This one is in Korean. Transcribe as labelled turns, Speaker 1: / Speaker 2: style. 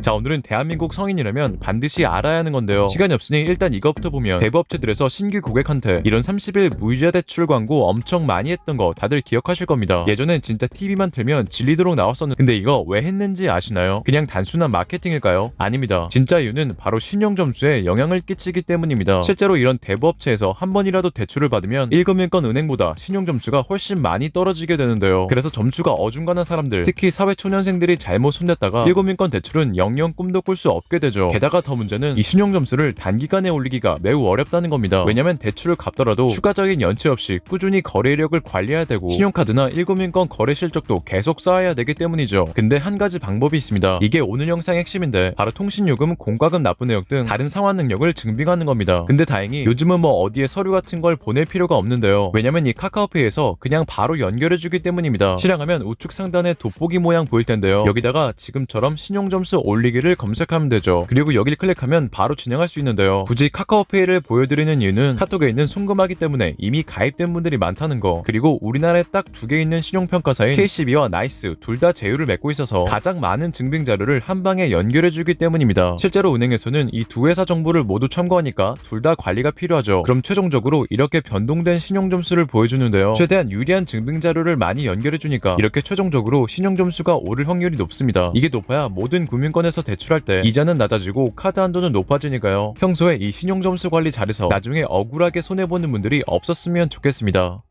Speaker 1: 자 오늘은 대한민국 성인이라면 반드시 알아야 하는 건데요. 시간이 없으니 일단 이것부터 보면 대부업체들에서 신규 고객한테 이런 30일 무이자 대출 광고 엄청 많이 했던 거 다들 기억하실 겁니다. 예전엔 진짜 TV만 틀면 질리도록 나왔었는데 근데 이거 왜 했는지 아시나요? 그냥 단순한 마케팅일까요? 아닙니다. 진짜 이유는 바로 신용 점수에 영향을 끼치기 때문입니다. 실제로 이런 대부업체에서 한 번이라도 대출을 받으면 1금융권 은행보다 신용 점수가 훨씬 많이 떨어지게 되는데요. 그래서 점수가 어중간한 사람들 특히 사회초년생들이 잘못 손댔다가 1금융권 대출은 영영 꿈도 꿀 수 없게 되죠. 게다가 더 문제는 이 신용 점수를 단기간에 올리기가 매우 어렵다는 겁니다. 왜냐면 대출을 갚더라도 추가적인 연체 없이 꾸준히 거래 이력을 관리해야 되고 신용카드나 1금융권 거래 실적도 계속 쌓아야 되기 때문이죠. 근데 한 가지 방법이 있습니다. 이게 오늘 영상의 핵심인데 바로 통신요금, 공과금 납부 내역 등 다른 상환 능력을 증빙하는 겁니다. 근데 다행히 요즘은 뭐 어디에 서류 같은 걸 보낼 필요가 없는데요. 왜냐면 이 카카오페이에서 그냥 바로 연결해주기 때문입니다. 실행하면 우측 상단에 돋보기 모양 보일 텐데요. 여기다가 지금처럼 신용점수 올 리기를 검색하면 되죠. 그리고 여길 클릭하면 바로 진행할 수 있는데요. 굳이 카카오페이를 보여드리는 이유는 카톡에 있는 송금하기 때문에 이미 가입된 분들이 많다는 거. 그리고 우리나라에 딱 두 개 있는 신용평가사인 KCB와 나이스 둘 다 제휴를 맺고 있어서 가장 많은 증빙 자료를 한 방에 연결해주기 때문입니다. 실제로 은행에서는 이 두 회사 정보를 모두 첨부하니까 둘 다 관리가 필요하죠. 그럼 최종적으로 이렇게 변동된 신용점수를 보여주는데요. 최대한 유리한 증빙 자료를 많이 연결해주니까 이렇게 최종적으로 신용점수가 오를 확률이 높습니다. 이게 높아야 모든 금융 권에서 대출할 때 이자는 낮아지고 카드 한도는 높아지니까요. 평소에 이 신용점수 관리 잘해서 나중에 억울하게 손해보는 분들이 없었으면 좋겠습니다